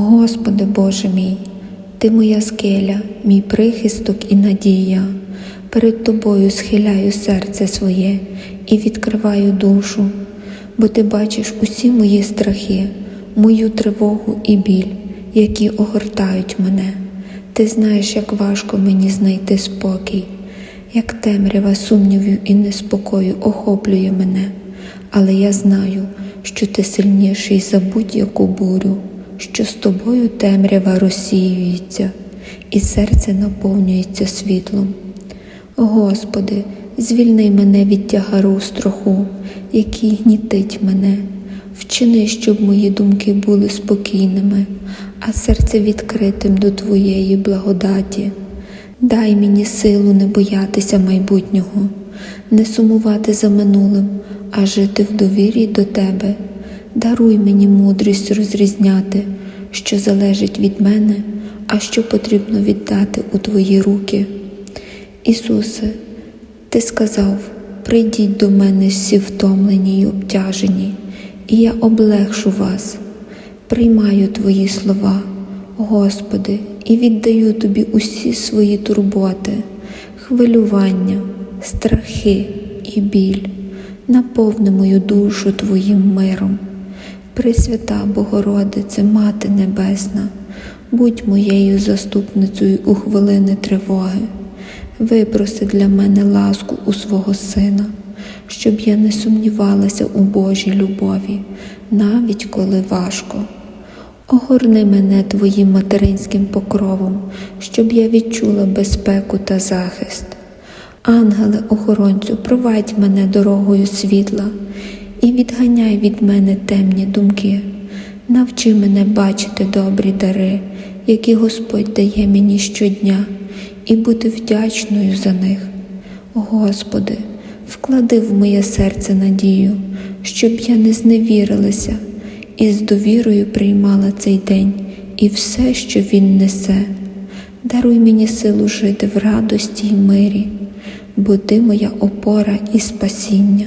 Господи Боже мій, Ти моя скеля, мій прихисток і надія. Перед Тобою схиляю серце своє і відкриваю душу, бо Ти бачиш усі мої страхи, мою тривогу і біль, які огортають мене. Ти знаєш, як важко мені знайти спокій, як темрява сумнівів і неспокою охоплює мене, але я знаю, що ти сильніший за будь-яку бурю, що з тобою темрява розсіюється, і серце наповнюється світлом. Господи, звільни мене від тягару страху, який гнітить мене. Вчини, щоб мої думки були спокійними, а серце відкритим до Твоєї благодаті. Дай мені силу не боятися майбутнього, не сумувати за минулим, а жити в довірі до Тебе. Даруй мені мудрість розрізняти, що залежить від мене, а що потрібно віддати у Твої руки. Ісусе, Ти сказав, прийдіть до мене всі втомлені й обтяжені, і я облегшу вас. Приймаю Твої слова, Господи, і віддаю Тобі усі свої турботи, хвилювання, страхи і біль. Наповни мою душу Твоїм миром. Пресвята Богородице, Мати Небесна, будь моєю заступницею у хвилини тривоги. Випроси для мене ласку у свого Сина, щоб я не сумнівалася у Божій любові, навіть коли важко. Огорни мене Твоїм материнським покровом, щоб я відчула безпеку та захист. Ангеле охоронцю, провадь мене дорогою світла і відганяй від мене темні думки. Навчи мене бачити добрі дари, які Господь дає мені щодня, і бути вдячною за них. Господи, вклади в моє серце надію, щоб я не зневірилася і з довірою приймала цей день і все, що він несе. Даруй мені силу жити в радості й мирі, бо ти моя опора і спасіння.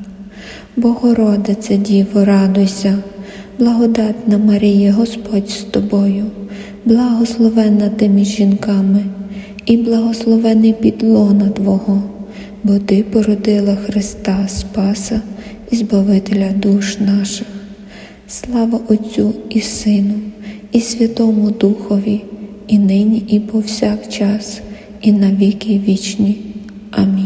Богородице Діво, радуйся, благодатна Марія, Господь з тобою, благословенна ти між жінками, і благословений підлона Твого, бо Ти породила Христа Спаса і Збавителя душ наших. Слава Отцю і Сину, і Святому Духові, і нині, і повсякчас, і на віки вічні. Амінь.